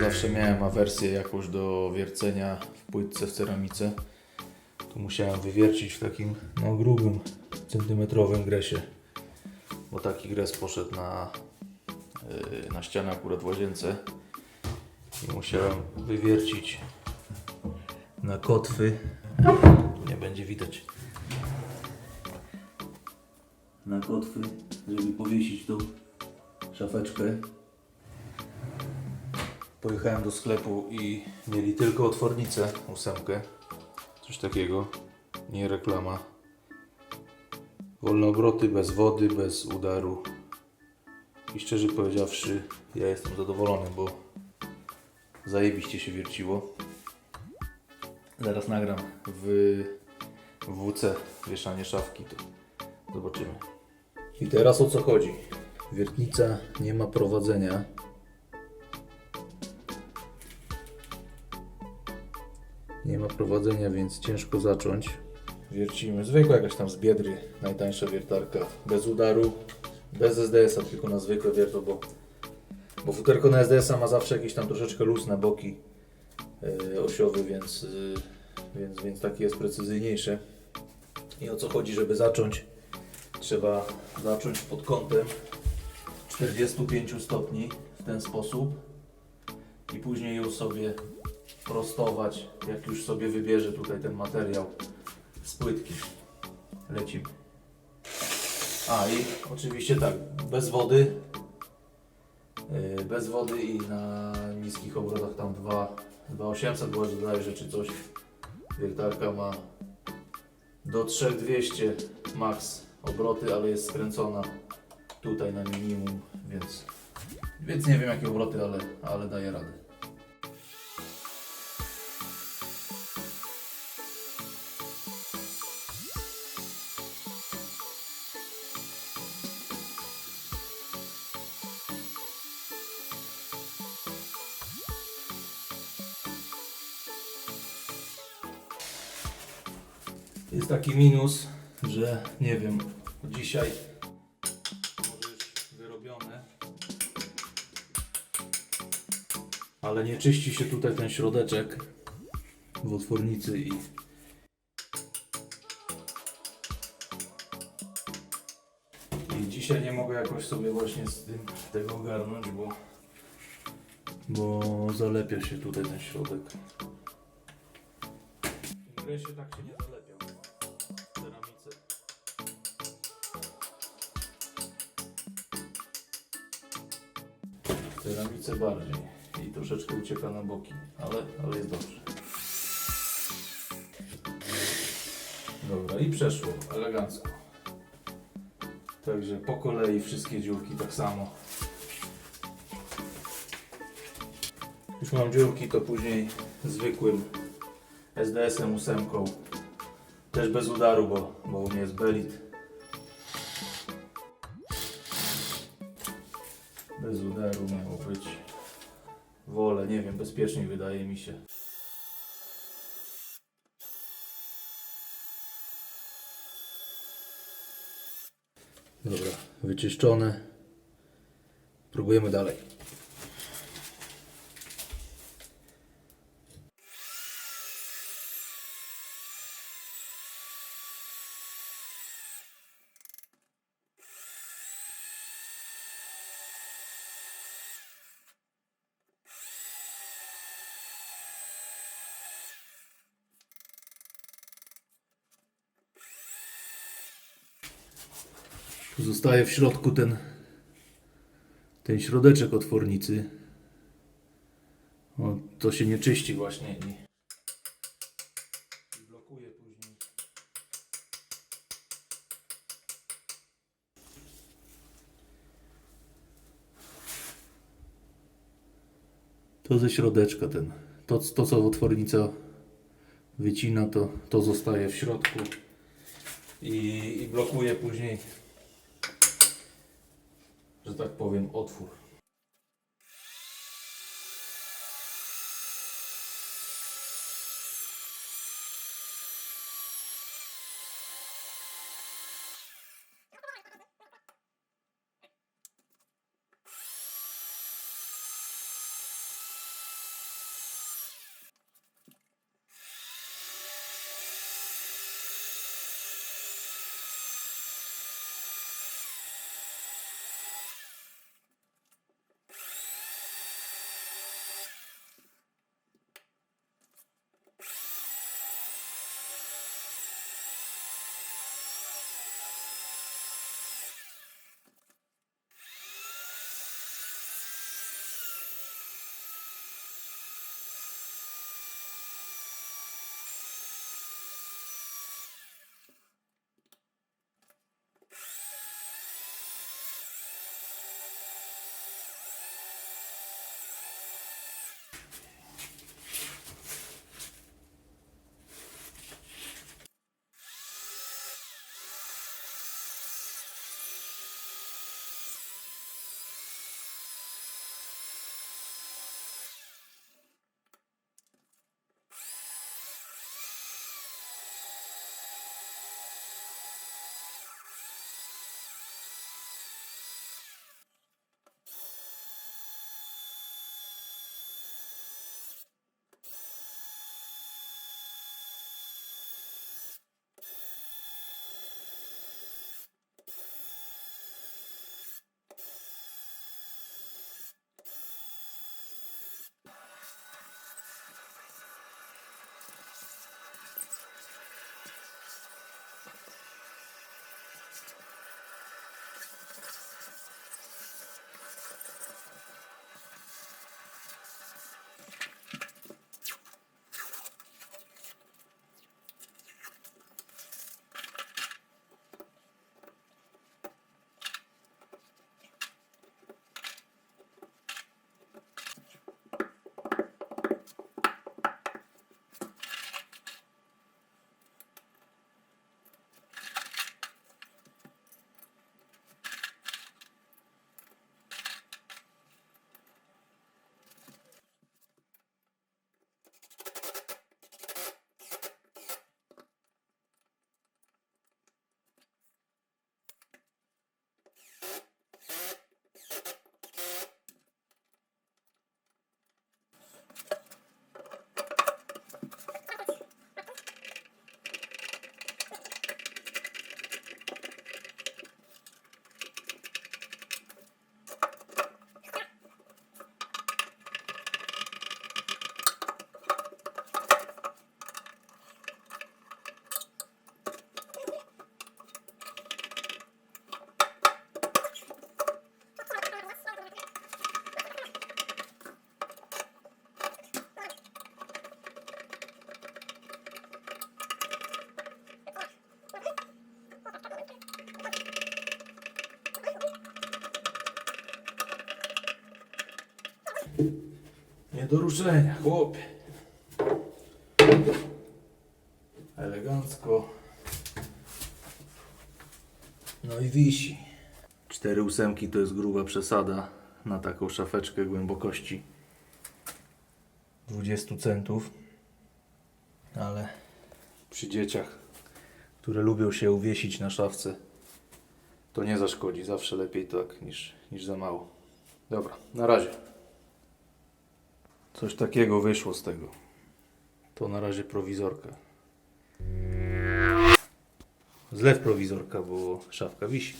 zawsze miałem awersję jakąś do wiercenia w płytce w ceramice. Tu musiałem wywiercić w takim no, grubym, centymetrowym gresie, bo taki gres poszedł na, yy, na ścianę akurat w łazience i musiałem wywiercić na kotwy. Nie będzie widać. Na kotwy, żeby powiesić tą szafeczkę. Pojechałem do sklepu i mieli tylko otwornicę, ósemkę. Coś takiego. Nie reklama. Wolne obroty, bez wody, bez udaru. I szczerze powiedziawszy, ja jestem zadowolony, bo zajebiście się wierciło. Zaraz nagram w WC wieszanie szafki, to zobaczymy. I teraz o co chodzi? Wiertnica nie ma prowadzenia. Nie ma prowadzenia, więc ciężko zacząć. Wiercimy. Zwykła jakaś tam z biedry, najtańsza wiertarka. Bez udaru, bez SDS-a, tylko na zwykłe wiertło, bo, bo futerko na SDS-a ma zawsze jakiś tam troszeczkę luz na boki yy, osiowy, więc, yy, więc, więc takie jest precyzyjniejsze. I o co chodzi, żeby zacząć? Trzeba zacząć pod kątem 45 stopni w ten sposób i później ją sobie prostować, jak już sobie wybierze tutaj ten materiał z płytki. Lecimy. A i oczywiście tak, bez wody, yy, bez wody i na niskich obrotach tam 2 2800 było, że dodaje rzeczy coś. Wiertarka ma do 3200 max obroty, ale jest skręcona tutaj na minimum, więc, więc nie wiem jakie obroty, ale, ale daje radę. Jest taki minus, że nie wiem, dzisiaj może już wyrobione, ale nie czyści się tutaj ten środeczek w otwornicy i dzisiaj nie mogę jakoś sobie właśnie z tym tego ogarnąć, bo bo zalepia się tutaj ten środek. W ingresie tak się nie zalepiał. Ceramice bardziej. I troszeczkę ucieka na boki, ale, ale jest dobrze. Dobra, i przeszło elegancko. Także po kolei wszystkie dziurki tak samo. Już mam dziurki, to później zwykłym SDS-em ósemką. Też bez udaru, bo, bo u mnie jest belit. Bez udaru miało być. Wolę, nie wiem, bezpieczniej wydaje mi się. Dobra, wyczyszczone. Próbujemy dalej. Zostaje w środku ten, ten środeczek otwornicy. O, to się nie czyści właśnie i, blokuje później. To ze środeczka ten. To, to co otwornica wycina, to, to zostaje w środku i, i blokuje później że tak powiem, otwór. Nie do ruszenia, chłopie. Elegancko. No i wisi. Cztery ósemki to jest gruba przesada na taką szafeczkę głębokości 20 centów. Ale przy dzieciach, które lubią się uwiesić na szafce, to nie zaszkodzi. Zawsze lepiej tak niż, niż za mało. Dobra, na razie. Coś takiego wyszło z tego. To na razie prowizorka. Zlew prowizorka, bo szafka wisi.